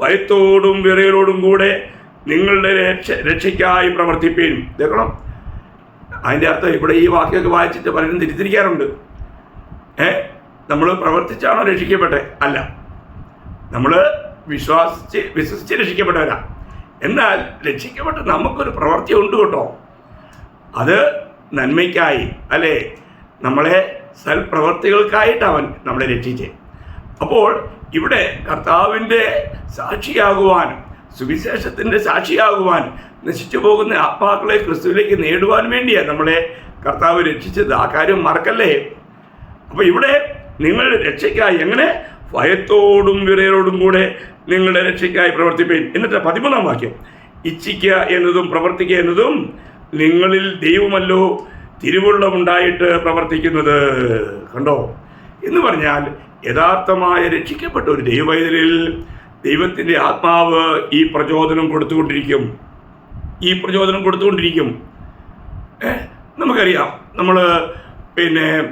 ഭയത്തോടും വിറയലോടും കൂടെ നിങ്ങളുടെ രക്ഷ രക്ഷയ്ക്കായി പ്രവർത്തിപ്പീൻ. ഇതേക്കണം അതിന്റെ അർത്ഥം ഇവിടെ ഈ വാക്യമൊക്കെ വായിച്ചിട്ട് പലരും തിരിച്ചിരിക്കാറുണ്ട് ഏ? നമ്മൾ പ്രവർത്തിച്ചാണോ രക്ഷിക്കപ്പെട്ടെ? അല്ല. നമ്മൾ വിശ്വാസിച്ച് വിശ്വസിച്ച് രക്ഷിക്കപ്പെട്ടവരാ എന്നാൽ രക്ഷിക്കപ്പെട്ട നമുക്കൊരു പ്രവൃത്തി ഉണ്ട് കേട്ടോ. അത് നന്മയ്ക്കായി അല്ലേ? നമ്മളെ സൽപ്രവൃത്തികൾക്കായിട്ട് അവൻ നമ്മളെ രക്ഷിച്ചേ. അപ്പോൾ ഇവിടെ കർത്താവിന്റെ സാക്ഷിയാകുവാൻ സുവിശേഷത്തിന്റെ സാക്ഷിയാകുവാൻ നശിച്ചു പോകുന്ന ആത്മാക്കളെ ക്രിസ്തുവിലേക്ക് നേടുവാൻ വേണ്ടിയാണ് നമ്മളെ കർത്താവ് രക്ഷിച്ചത്. ആ കാര്യം മറക്കല്ലേ? അപ്പോൾ ഇവിടെ നിങ്ങളുടെ രക്ഷയ്ക്കായി എങ്ങനെ ഭയത്തോടും വിറയലോടും കൂടെ നിങ്ങളുടെ രക്ഷയ്ക്കായി പ്രവർത്തിപ്പേൻ. എന്നിട്ട് പതിമൂന്നാം വാക്യം. ഇച്ഛിക്കുക എന്നതും പ്രവർത്തിക്കുക എന്നതും നിങ്ങളിൽ ദൈവമല്ലോ തിരുവുള്ളമുണ്ടായിട്ട് പ്രവർത്തിക്കുന്നത്. കണ്ടോ? എന്ന് പറഞ്ഞാൽ യഥാർത്ഥമായ രക്ഷിക്കപ്പെട്ട ഒരു ദൈവവൈതലിൽ ദൈവത്തിന്റെ ആത്മാവ് ഈ പ്രചോദനം കൊടുത്തുകൊണ്ടിരിക്കും. ഈ പ്രചോദനം കൊടുത്തുകൊണ്ടിരിക്കും. നമുക്കറിയാം നമ്മൾ പിന്നെ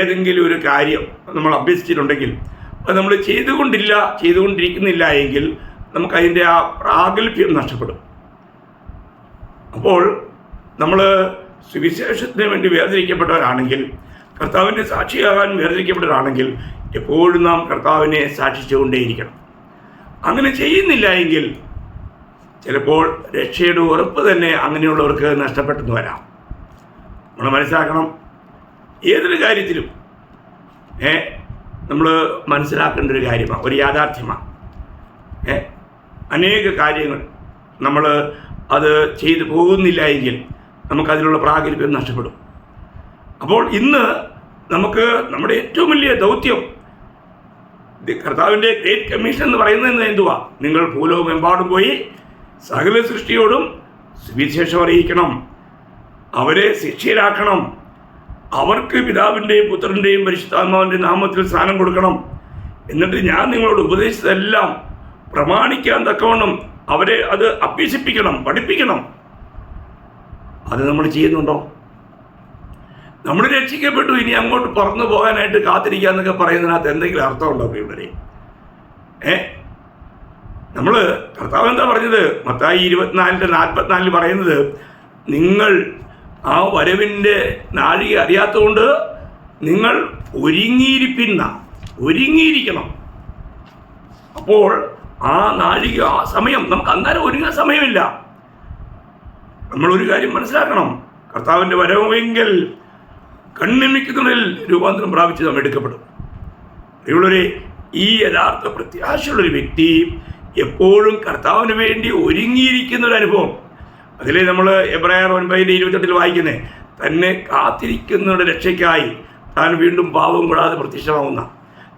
ഏതെങ്കിലും ഒരു കാര്യം നമ്മൾ അഭ്യസിച്ചിട്ടുണ്ടെങ്കിൽ നമ്മൾ ചെയ്തുകൊണ്ടില്ല ചെയ്തുകൊണ്ടിരിക്കുന്നില്ല എങ്കിൽ നമുക്കതിന്റെ ആ പ്രാഗൽഭ്യം നഷ്ടപ്പെടും. അപ്പോൾ നമ്മൾ സുവിശേഷത്തിന് വേണ്ടി വേർതിരിക്കപ്പെട്ടവരാണെങ്കിൽ കർത്താവിന്റെ സാക്ഷിയാകാൻ വേർതിരിക്കപ്പെട്ടവരാണെങ്കിൽ എപ്പോഴും നാം കർത്താവിനെ സാക്ഷിച്ചുകൊണ്ടേയിരിക്കണം. അങ്ങനെ ചെയ്യുന്നില്ല എങ്കിൽ ചിലപ്പോൾ രക്ഷയുടെ ഉറപ്പ് തന്നെ അങ്ങനെയുള്ളവർക്ക് നഷ്ടപ്പെട്ടെന്ന് വരാം. നമ്മൾ മനസ്സിലാക്കണം. ഏതൊരു കാര്യത്തിലും നമ്മൾ മനസ്സിലാക്കേണ്ട ഒരു കാര്യമാണ്. ഒരു യാഥാർത്ഥ്യമാണ്. ഏ? അനേക കാര്യങ്ങൾ നമ്മൾ അത് ചെയ്തു പോകുന്നില്ല എങ്കിൽ നമുക്കതിനുള്ള പ്രാഗൽഭ്യം നഷ്ടപ്പെടും. അപ്പോൾ ഇന്ന് നമുക്ക് നമ്മുടെ ഏറ്റവും വലിയ ദൗത്യം കർത്താവിന്റെ ഗ്രേറ്റ് കമ്മീഷൻ എന്ന് പറയുന്നത് എന്തുവാ? നിങ്ങൾ ഭൂലോകമെമ്പാടും പോയി സകല സൃഷ്ടിയോടും സുവിശേഷം അറിയിക്കണം. അവരെ ശിക്ഷയിലാക്കണം. അവർക്ക് പിതാവിന്റെയും പുത്രന്റെയും പരിശുദ്ധാത്മാവിന്റെ നാമത്തിൽ സ്ഥാനം കൊടുക്കണം. എന്നിട്ട് ഞാൻ നിങ്ങളോട് ഉപദേശിച്ചതെല്ലാം പ്രമാണിക്കാൻ തക്കവണ്ണം അവരെ അത് അഭ്യസിപ്പിക്കണം പഠിപ്പിക്കണം. അത് നമ്മൾ ചെയ്യുന്നുണ്ടോ? നമ്മൾ രക്ഷിക്കപ്പെട്ടു ഇനി അങ്ങോട്ട് പറന്നു പോകാനായിട്ട് കാത്തിരിക്കുക എന്നൊക്കെ പറയുന്നതിനകത്ത് എന്തെങ്കിലും അർത്ഥമുണ്ടോ ഇവിടെ ഏ? നമ്മൾ കർത്താവ് എന്താ പറഞ്ഞത്? മത്തായി ഇരുപത്തിനാലിന്റെ നാൽപ്പത്തിനാലിൽ പറയുന്നത് നിങ്ങൾ ആ വരവിന്റെ നാഴിക അറിയാത്തതുകൊണ്ട് നിങ്ങൾ ഒരുങ്ങിയിരിപ്പിന്ന ഒരുങ്ങിയിരിക്കണം. അപ്പോൾ ആ നാഴിക ആ സമയം നമുക്ക് അന്നേരം ഒരുങ്ങാൻ സമയമില്ല. നമ്മളൊരു കാര്യം മനസ്സിലാക്കണം. കർത്താവിന്റെ വരവെങ്കിൽ കണ്ണിമിക്കുന്നതിൽ രൂപാന്തരം പ്രാപിച്ച് നാം എടുക്കപ്പെടും. ഇവളൊരു ഈ യഥാർത്ഥ പ്രത്യാശയുള്ളൊരു വ്യക്തി എപ്പോഴും കർത്താവിന് വേണ്ടി ഒരുങ്ങിയിരിക്കുന്ന ഒരു അനുഭവം അതിലെ നമ്മൾ എബ്രായർ ഒൻപതിന്റെ ഇരുപത്തെട്ടിൽ വായിക്കുന്നേ തന്നെ കാത്തിരിക്കുന്നവരുടെ രക്ഷയ്ക്കായി താൻ വീണ്ടും പാവം കൂടാതെ പ്രത്യക്ഷമാവുന്ന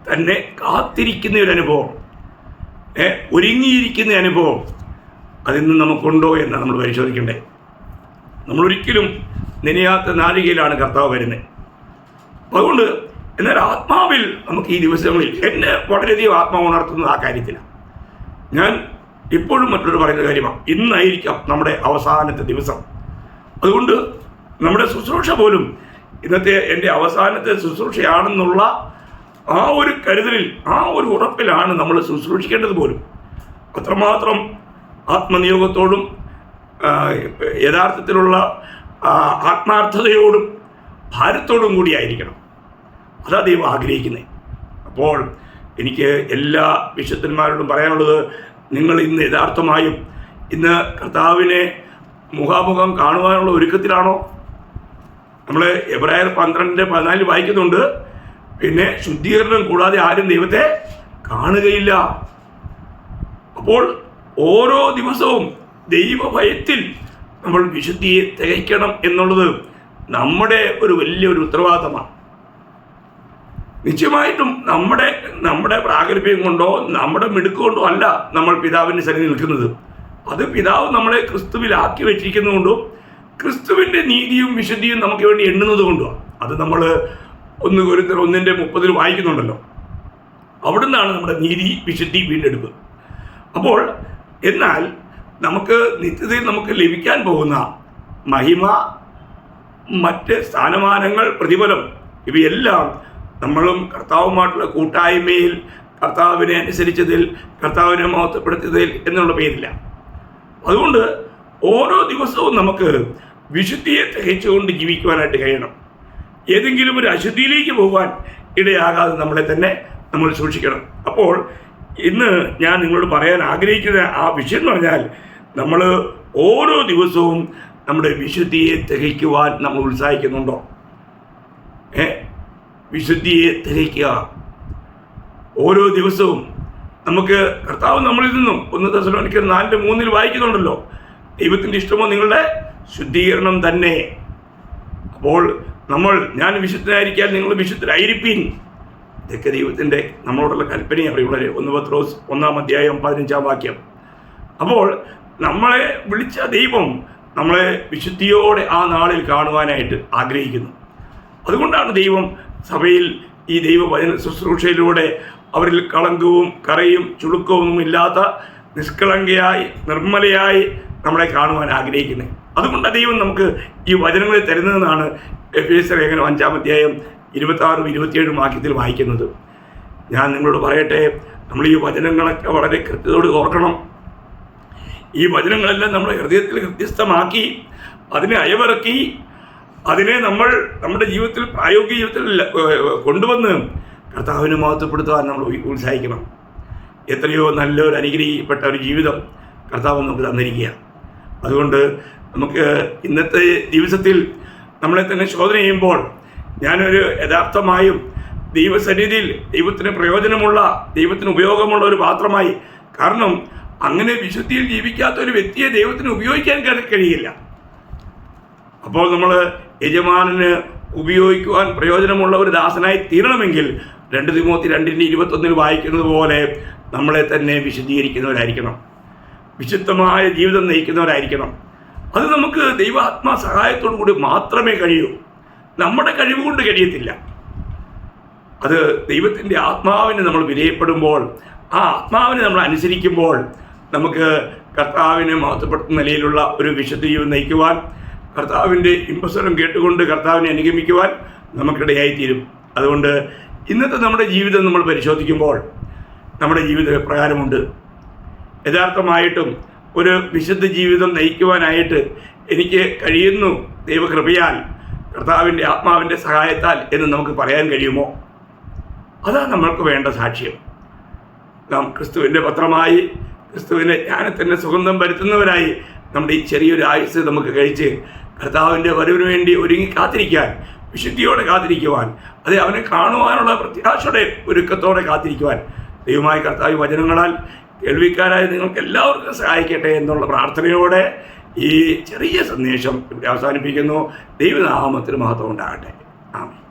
തന്നെ കാത്തിരിക്കുന്ന ഒരു അനുഭവം ഒരുങ്ങിയിരിക്കുന്ന അനുഭവം അതിന്ന് നമുക്കുണ്ടോ എന്ന് നമ്മൾ പരിശോധിക്കേണ്ടത്. നമ്മളൊരിക്കലും നനയാത്ത നാഴികയിലാണ് കർത്താവ് വരുന്നത് അതുകൊണ്ട് എന്നാൽ ആത്മാവിൽ നമുക്ക് ഈ ദിവസങ്ങളിൽ എന്നെ വളരെയധികം ആത്മാവ് ഉണർത്തുന്നത് ആ കാര്യത്തിലാണ്. ഞാൻ ഇപ്പോഴും മറ്റൊരു പറയുന്ന കാര്യമാണ്. ഇന്നായിരിക്കാം നമ്മുടെ അവസാനത്തെ ദിവസം. അതുകൊണ്ട് നമ്മുടെ ശുശ്രൂഷ പോലും ഇന്നത്തെ എന്റെ അവസാനത്തെ ശുശ്രൂഷയാണെന്നുള്ള ആ ഒരു കരുതലിൽ ആ ഒരു ഉറപ്പിലാണ് നമ്മൾ ശുശ്രൂഷിക്കേണ്ടത് പോലും. അത്രമാത്രം ആത്മനിയോഗത്തോടും യഥാർത്ഥത്തിലുള്ള ആത്മാർത്ഥതയോടും ഭാരത്തോടും കൂടിയായിരിക്കണം. അതാ ദൈവം ആഗ്രഹിക്കുന്നത് അപ്പോൾ എനിക്ക് എല്ലാ വിശുദ്ധന്മാരോടും പറയാനുള്ളത് നിങ്ങൾ ഇന്ന് യഥാർത്ഥമായും ഇന്ന് കർത്താവിനെ മുഖാമുഖം കാണുവാനുള്ള ഒരുക്കത്തിലാണോ? നമ്മൾ എബ്രായർ പന്ത്രണ്ടിന്റെ പതിനാലിൽ വായിക്കുന്നുണ്ട് പിന്നെ ശുദ്ധീകരണം കൂടാതെ ആരും ദൈവത്തെ കാണുകയില്ല. അപ്പോൾ ഓരോ ദിവസവും ദൈവഭയത്തിൽ നമ്മൾ വിശുദ്ധിയെ തികയ്ക്കണം എന്നുള്ളത് നമ്മുടെ ഒരു വലിയൊരു ഉത്തരവാദിത്തമാണ്. നിശ്ചയമായിട്ടും നമ്മുടെ നമ്മുടെ പ്രാഗൽഭ്യം കൊണ്ടോ നമ്മുടെ മിടുക്ക് കൊണ്ടോ അല്ല നമ്മൾ പിതാവിന്റെ സന്നിധി നിൽക്കുന്നത്. അത് പിതാവ് നമ്മളെ ക്രിസ്തുവിലാക്കി വെച്ചിരിക്കുന്നതുകൊണ്ടും ക്രിസ്തുവിന്റെ നീതിയും വിശുദ്ധിയും നമുക്ക് വേണ്ടി എണ്ണുന്നത് കൊണ്ടുമാണ്. അത് നമ്മൾ ഒന്ന് ഒരു ഒന്നിന്റെ മുപ്പതിൽ വായിക്കുന്നുണ്ടല്ലോ. അവിടെ നിന്നാണ് നമ്മുടെ നീതി വിശുദ്ധി വീണ്ടെടുപ്പ്. അപ്പോൾ എന്നാൽ നമുക്ക് നിത്യതയിൽ നമുക്ക് ലഭിക്കാൻ പോകുന്ന മഹിമ മറ്റ് സ്ഥാനമാനങ്ങൾ പ്രതിഫലം ഇവയെല്ലാം നമ്മളും കർത്താവുമായിട്ടുള്ള കൂട്ടായ്മയിൽ കർത്താവിനെ അനുസരിച്ചതിൽ കർത്താവിനെ മഹത്വപ്പെടുത്തിയതിൽ എന്നുള്ള പേരില്ല. അതുകൊണ്ട് ഓരോ ദിവസവും നമുക്ക് വിശുദ്ധിയെ തികച്ചുകൊണ്ട് ജീവിക്കുവാനായിട്ട് കഴിയണം. ഏതെങ്കിലും ഒരു അശുദ്ധിയിലേക്ക് പോകാൻ ഇടയാകാതെ നമ്മളെ തന്നെ നമ്മൾ സൂക്ഷിക്കണം. അപ്പോൾ ഇന്ന് ഞാൻ നിങ്ങളോട് പറയാൻ ആഗ്രഹിക്കുന്ന ആ വിഷയം എന്ന് പറഞ്ഞാൽ നമ്മൾ ഓരോ ദിവസവും നമ്മുടെ വിശുദ്ധിയെ തികയ്ക്കുവാൻ നമ്മൾ ഉത്സാഹിക്കുന്നുണ്ടോ? ഏ? വിശുദ്ധിയെ ധരിക്കുക ഓരോ ദിവസവും നമുക്ക് കർത്താവ് നമ്മളിൽ നിന്നും ഒന്ന് ദശലോനിക്കർ നാലിന്റെ മൂന്നിൽ വായിക്കുന്നുണ്ടല്ലോ. ദൈവത്തിന്റെ ഇഷ്ടമോ നിങ്ങളുടെ? ശുദ്ധീകരണം തന്നെ. അപ്പോൾ നമ്മൾ ഞാൻ വിശുദ്ധനായിരിക്കാൻ നിങ്ങൾ വിശുദ്ധരായിരിപ്പീൻ. ഇതൊക്കെ ദൈവത്തിന്റെ നമ്മളോടുള്ള കൽപ്പനയാണ്. ഇവിടെ ഒന്ന് പത്രോസ് ഒന്നാം അധ്യായം പതിനഞ്ചാം വാക്യം. അപ്പോൾ നമ്മളെ വിളിച്ച ദൈവം നമ്മളെ വിശുദ്ധിയോടെ ആ നാളിൽ കാണുവാനായിട്ട് ആഗ്രഹിക്കുന്നു. അതുകൊണ്ടാണ് ദൈവം സഭയിൽ ഈ ദൈവവചന ശുശ്രൂഷയിലൂടെ അവരിൽ കളങ്കവും കറയും ചുളുക്കവും ഇല്ലാത്ത നിഷ്കളങ്കയായി നിർമ്മലയായി നമ്മളെ കാണുവാൻ ആഗ്രഹിക്കുന്നത് അതുകൊണ്ട് ദൈവം നമുക്ക് ഈ വചനങ്ങളെ തരുന്നതെന്നാണ് എഫ് എസ് ലേഖനം അഞ്ചാം അധ്യായം ഇരുപത്താറും ഇരുപത്തിയേഴും വാക്യത്തിൽ വായിക്കുന്നത്. ഞാൻ നിങ്ങളോട് പറയട്ടെ നമ്മൾ ഈ വചനങ്ങളൊക്കെ വളരെ കൃത്യതയോട് ഓർക്കണം. ഈ വചനങ്ങളെല്ലാം നമ്മുടെ ഹൃദയത്തിൽ ഹൃദ്യസ്ഥമാക്കി അതിനെ അയവിറക്കി അതിനെ നമ്മൾ നമ്മുടെ ജീവിതത്തിൽ പ്രായോഗിക ജീവിതത്തിൽ കൊണ്ടുവന്ന് കർത്താവിനെ മഹത്വപ്പെടുത്താൻ നമ്മൾ ഉത്സാഹിക്കണം. എത്രയോ നല്ലൊരു അനുഗ്രഹിക്കപ്പെട്ട ഒരു ജീവിതം കർത്താവ് നമുക്ക് തന്നിരിക്കുക. അതുകൊണ്ട് നമുക്ക് ഇന്നത്തെ ദിവസത്തിൽ നമ്മളെ തന്നെ ശോധന ചെയ്യുമ്പോൾ ഞാനൊരു യഥാർത്ഥമായും ദൈവസന്നിധിയിൽ ദൈവത്തിന് പ്രയോജനമുള്ള ദൈവത്തിന് ഉപയോഗമുള്ള ഒരു പാത്രമായി. കാരണം അങ്ങനെ വിശുദ്ധിയിൽ ജീവിക്കാത്ത ഒരു വ്യക്തിയെ ദൈവത്തിന് ഉപയോഗിക്കാൻ കഴിയില്ല. അപ്പോൾ നമ്മൾ യജമാനന് ഉപയോഗിക്കുവാൻ പ്രയോജനമുള്ള ഒരു ദാസനായി തീരണമെങ്കിൽ രണ്ട് തിമോത്തി രണ്ടിന്റെ ഇരുപത്തൊന്നിൽ വായിക്കുന്നത് പോലെ നമ്മളെ തന്നെ വിശദീകരിക്കുന്നവരായിരിക്കണം വിശുദ്ധമായ ജീവിതം നയിക്കുന്നവരായിരിക്കണം. അത് നമുക്ക് ദൈവാത്മാ സഹായത്തോടു കൂടി മാത്രമേ കഴിയൂ. നമ്മുടെ കഴിവ് കൊണ്ട് കഴിയത്തില്ല. അത് ദൈവത്തിന്റെ ആത്മാവിന് നമ്മൾ വിധേയപ്പെടുമ്പോൾ ആ ആത്മാവിനെ നമ്മൾ അനുസരിക്കുമ്പോൾ നമുക്ക് കർത്താവിനെ മഹത്വപ്പെടുത്തുന്ന നിലയിലുള്ള ഒരു വിശുദ്ധ ജീവിതം നയിക്കുവാൻ കർത്താവിന്റെ ഇമ്പസ്വരം കേട്ടുകൊണ്ട് കർത്താവിനെ അനുഗമിക്കുവാൻ നമുക്കിടയായിത്തീരും. അതുകൊണ്ട് ഇന്നത്തെ നമ്മുടെ ജീവിതം നമ്മൾ പരിശോധിക്കുമ്പോൾ നമ്മുടെ ജീവിതം എപ്രകാരമുണ്ട് യഥാർത്ഥമായിട്ടും ഒരു വിശുദ്ധ ജീവിതം നയിക്കുവാനായിട്ട് എനിക്ക് കഴിയുന്നു ദൈവകൃപയാൽ കർത്താവിന്റെ ആത്മാവിന്റെ സഹായത്താൽ എന്ന് നമുക്ക് പറയാൻ കഴിയുമോ? അതാണ് നമ്മൾക്ക് വേണ്ട സാക്ഷ്യം. നാം ക്രിസ്തുവിന്റെ പത്രമായി ക്രിസ്തുവിന്റെ ജ്ഞാനത്തിന്റെ സുഗന്ധം വരുത്തുന്നവരായി നമ്മുടെ ഈ ചെറിയൊരു ആയുസ് നമുക്ക് കഴിച്ച് കർത്താവിന്റെ വരവിന് വേണ്ടി ഒരുങ്ങി കാത്തിരിക്കാൻ വിശുദ്ധിയോടെ കാത്തിരിക്കുവാൻ അതെ അവനെ കാണുവാനുള്ള പ്രത്യാശയുടെ ഒരുക്കത്തോടെ കാത്തിരിക്കുവാൻ. ദൈവമായി കർത്താവ് വചനങ്ങളാൽ കേൾവിക്കാരായ നിങ്ങൾക്ക് എല്ലാവർക്കും സഹായിക്കട്ടെ എന്നുള്ള പ്രാർത്ഥനയോടെ ഈ ചെറിയ സന്ദേശം അവസാനിപ്പിക്കുന്നു. ദൈവനാമത്തിന് മഹത്വം ഉണ്ടാകട്ടെ. ആമേൻ.